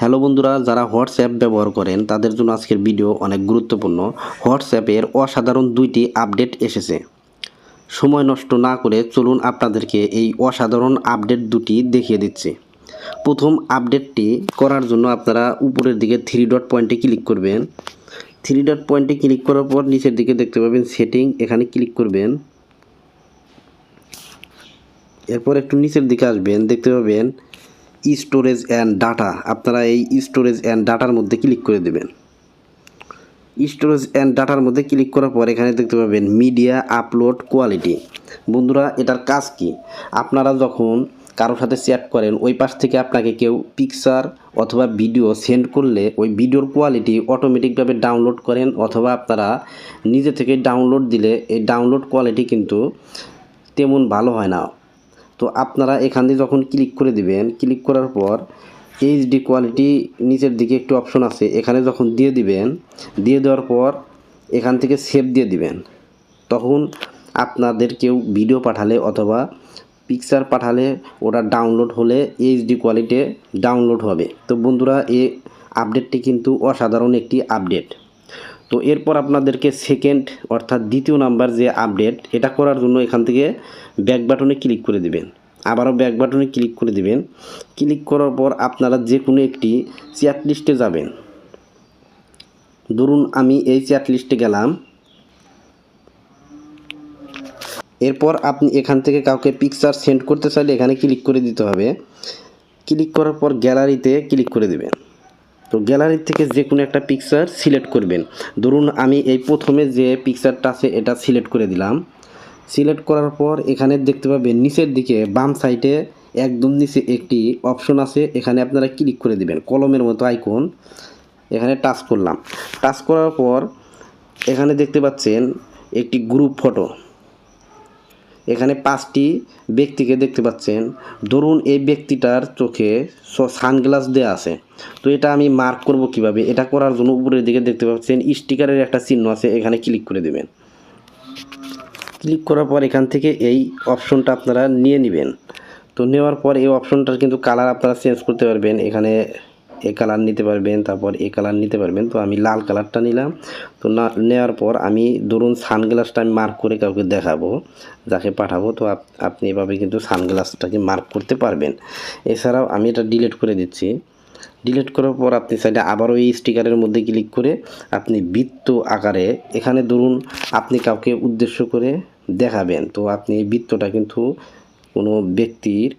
Hello বন্ধুরা, যারা WhatsApp ব্যবহার করেন, তাদের জন্য আজকের ভিডিও অনেক গুরুত্বপূর্ণ। হোয়াটসঅ্যাপের অসাধারণ দুইটি আপডেট এসেছে। সময় নষ্ট না করে চলুন আপনাদেরকে এই অসাধারণ আপডেট দুটি দেখিয়ে দিচ্ছি। প্রথম আপডেটটি করার জন্য আপনারা উপরের দিকে থ্রি ডট পয়েন্টে ক্লিক করবেন। থ্রি ডট পয়েন্টে ক্লিক করার পর নিচের দিকে দেখতে পাবেন সেটিং এখানে ক্লিক করবেন। এরপর একটু নিচের দিকে আসবেন, দেখতে পাবেন স্টোরেজ অ্যান্ড ডাটা আপনারা এই স্টোরেজ অ্যান্ড ডাটার মধ্যে ক্লিক করে দেবেন। স্টোরেজ অ্যান্ড ডাটার মধ্যে ক্লিক করার পর এখানে দেখতে পাবেন মিডিয়া আপলোড কোয়ালিটি বন্ধুরা, এটার কাজ কি? আপনারা যখন কারোর সাথে চ্যাট করেন, ওই পাশ থেকে আপনাকে কেউ পিকচার অথবা ভিডিও সেন্ড করলে ওই ভিডিওর কোয়ালিটি অটোমেটিকভাবে ডাউনলোড করেন অথবা আপনারা নিজে থেকে ডাউনলোড দিলে এই ডাউনলোড কোয়ালিটি কিন্তু তেমন ভালো হয় না। তো আপনারা এখান দিয়ে যখন ক্লিক করে দিবেন ক্লিক করার পর এইচডি কোয়ালিটি নিচের দিকে একটু অপশন আছে, এখানে যখন দিয়ে দিবেন, দিয়ে দেওয়ার পর এখান থেকে সেভ দিয়ে দিবেন। তখন আপনাদের কেউ ভিডিও পাঠালে অথবা পিকচার পাঠালে ওটা ডাউনলোড হলে এইচডি কোয়ালিটি ডাউনলোড হবে। তো বন্ধুরা এই আপডেটটি কিন্তু অসাধারণ একটি আপডেট তো এরপর আপনাদেরকে সেকেন্ড অর্থাৎ দ্বিতীয় নাম্বার যে আপডেট এটা করার জন্য এখান থেকে ব্যাক বাটনে ক্লিক করে দেবেন। আবারও ব্যাক বাটনে ক্লিক করে দেবেন। ক্লিক করার পর আপনারা যে কোনো একটি চ্যাট লিস্টে যাবেন। ধরুন আমি এই চ্যাট লিস্টে গেলাম। এরপর আপনি এখান থেকে কাউকে পিকচার সেন্ড করতে চাইলে এখানে ক্লিক করে দিতে হবে। ক্লিক করার পর গ্যালারিতে ক্লিক করে দিবেন। তো গ্যালারি থেকে যে কোনো একটা পিকচার সিলেক্ট করবেন। ধরুন আমি এই প্রথমে যে পিকচারটা আছে, এটা সিলেক্ট করে দিলাম। সিলেক্ট করার পর এখানে দেখতে পাবেন নিচের দিকে বাম সাইডে একদম নিচে একটি অপশন আছে। এখানে আপনারা ক্লিক করে দিবেন, কলমের মতো আইকন এখানে টাচ করলাম। টাচ করার পর এখানে দেখতে পাচ্ছেন একটি গ্রুপ ফটো এখানে পাঁচটি ব্যক্তিকে দেখতে পাচ্ছেন। ধরুন এই ব্যক্তিটার চোখে সানগ্লাস দেওয়া আছে। তো এটা আমি মার্ক করব কীভাবে? এটা করার জন্য উপরের দিকে দেখতে পাচ্ছেন, স্টিকারের একটা চিহ্ন আছে, এখানে ক্লিক করে দেবেন। ক্লিক করার পর এখান থেকে এই অপশনটা আপনারা নিয়ে নেবেন। তো নেওয়ার পর এই অপশনটার কিন্তু কালার আপনারা চেঞ্জ করতে পারবেন। এখানে এ কালার নিতে পারবেন, তারপর এ কালার নিতে পারবেন। তো আমি লাল কালারটা নিলাম। তো না, নেওয়ার পর আমি ধরুন সানগ্লাসটা আমি মার্ক করে কাউকে দেখাবো, যাকে পাঠাবো, তো আপ- আপনি এভাবে কিন্তু সানগ্লাসটাকে মার্ক করতে পারবেন। এছাড়াও আমি এটা ডিলিট করে দিচ্ছি। ডিলিট করার পর আপনি সাইডে আবারও এই স্টিকারের মধ্যে ক্লিক করে আপনি বৃত্ত আকারে, এখানে ধরুন আপনি কাউকে উদ্দেশ্য করে দেখাবেন, তো আপনি এই বৃত্তটা কিন্তু কোনো ব্যক্তির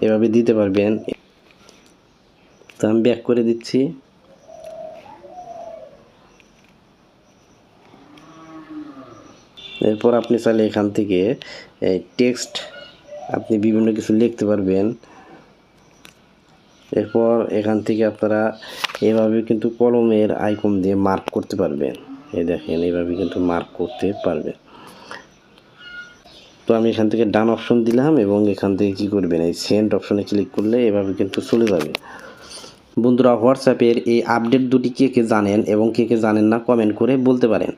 এভাবে দিতে পারবেন। তো আমি ব্যাক করে দিচ্ছি। এরপর আপনি চাইলে এখান থেকে টেক্সট আপনি বিভিন্ন কিছু লিখতে পারবেন। এরপর এখান থেকে আপনারা এভাবে কিন্তু কলমের আইকন দিয়ে মার্ক করতে পারবেন। এই দেখেন এইভাবে কিন্তু মার্ক করতে পারবেন। তো আমি এখান থেকে ডান অপশন দিলাম এবং এখান থেকে কি করবেন? এই সেন্ড অপশনে ক্লিক করলে এভাবে কিন্তু চলে যাবে। বন্ধুরা হোয়াটসঅ্যাপের এই আপডেট দুটি কে কে জানেন এবং কে কে জানেন না কমেন্ট করে বলতে পারেন।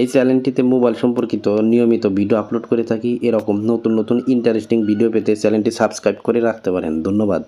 এই চ্যানেলটিতে মোবাইল সম্পর্কিত নিয়মিত ভিডিও আপলোড করে থাকি। এরকম নতুন নতুন ইন্টারেস্টিং ভিডিও পেতে চ্যানেলটি সাবস্ক্রাইব করে রাখতে পারেন। ধন্যবাদ।